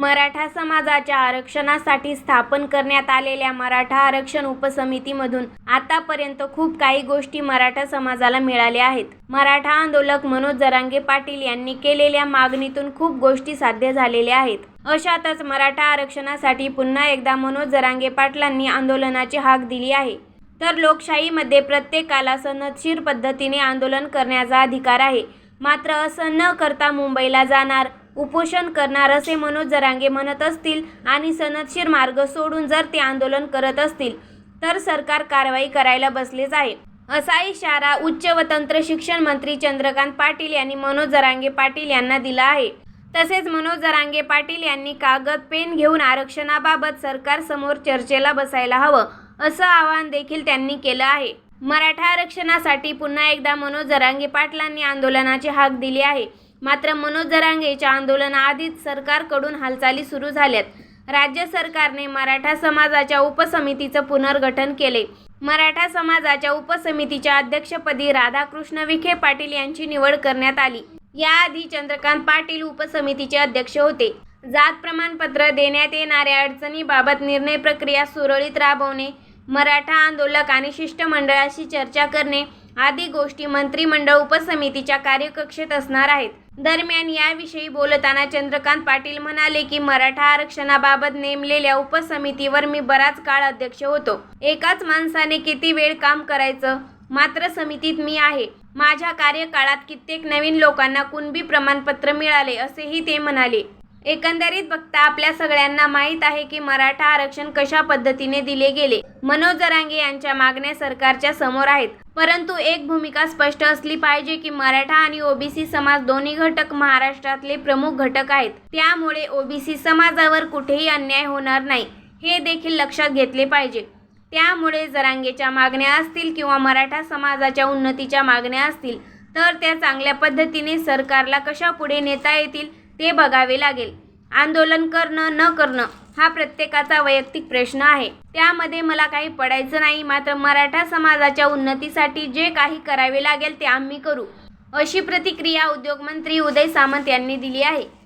मराठा समाजाच्या आरक्षणासाठी स्थापन करण्यात आलेल्या मराठा आरक्षण उपसमितीमधून आतापर्यंत खूप काही गोष्टी मराठा समाजाला मिळाल्या आहेत. मराठा आंदोलक मनोज जरांगे पाटील यांनी केलेल्या मागणीतून खूप गोष्टी साध्य झालेल्या आहेत. अशातच मराठा आरक्षणासाठी पुन्हा एकदा मनोज जरांगे पाटलांनी आंदोलनाची हाक दिली आहे. तर लोकशाहीमध्ये प्रत्येकाला सनदशीर पद्धतीने आंदोलन करण्याचा अधिकार आहे. मात्र असं न करता मुंबईला जाणार उपोषण करणार असे मनोज जरांगे म्हणत असतील आणि सनदशीर मार्ग सोडून जर ते आंदोलन करत असतील तर सरकार कारवाई करायला बसलेच आहे. असा इशारा उच्च व तंत्र शिक्षण मंत्री चंद्रकांत पाटील यांनी मनोज जरांगे पाटील यांना दिला आहे. तसेच मनोज जरांगे पाटील यांनी कागद पेन घेऊन आरक्षणाबाबत सरकारसमोर चर्चेला बसायला हवं असं आवाहन देखील त्यांनी केलं आहे. मराठा आरक्षणासाठी पुन्हा एकदा मनोज जरांगे पाटलांनी आंदोलनाची हाक दिली आहे. मात्र मनोज जरांगेच्या आंदोलनाआधीच सरकारकडून हालचाली सुरू झाल्यात. राज्य सरकारने मराठा समाजाच्या उपसमितीचं पुनर्गठन केले. मराठा समाजाच्या उपसमितीच्या अध्यक्षपदी राधाकृष्ण विखे पाटील यांची निवड करण्यात आली. याआधी चंद्रकांत पाटील उपसमितीचे अध्यक्ष होते. जात प्रमाणपत्र देण्यात येणाऱ्या अडचणीबाबत निर्णय प्रक्रिया सुरळीत राबवणे मराठा आंदोलक आणि शिष्टमंडळाशी चर्चा करणे आदी गोष्टी मंत्रिमंडळ उपसमितीच्या कार्यकक्षेत असणार आहेत. दरम्यान याविषयी बोलताना चंद्रकांत पाटील म्हणाले की मराठा आरक्षणाबाबत नेमलेल्या उपसमितीवर मी बराच काळ अध्यक्ष होतो. एकाच माणसाने किती वेळ काम करायचं? मात्र समितीत मी आहे. माझ्या कार्यकाळात कित्येक नवीन लोकांना कुणबी प्रमाणपत्र मिळाले असेही ते म्हणाले. एकंदरीत बघता आपल्या सगळ्यांना माहीत आहे की मराठा आरक्षण कशा पद्धतीने दिले गेले. मनोज जरांगे यांच्या मागण्या सरकारच्या समोर आहेत. परंतु एक भूमिका स्पष्ट असली पाहिजे की मराठा आणि ओबीसी समाज दोन्ही घटक महाराष्ट्रातले प्रमुख घटक आहेत. त्यामुळे ओबीसी समाजावर कुठेही अन्याय होणार नाही. हे देखील लक्षात घेतले पाहिजे. त्यामुळे जरांगेच्या मागण्या असतील किंवा मराठा समाजाच्या उन्नतीच्या मागण्या असतील तर त्या चांगल्या पद्धतीने सरकारला कशा पुढे नेता येतील ते बघावे लागेल. आंदोलन करणं न करणं हा प्रत्येकाचा वैयक्तिक प्रश्न आहे. त्यामध्ये मला काही पडायचं नाही मात्र मराठा समाजाच्या उन्नतीसाठी जे काही करावे लागेल ते आम्ही करू. अशी प्रतिक्रिया उद्योगमंत्री उदय सामंत यांनी दिली आहे.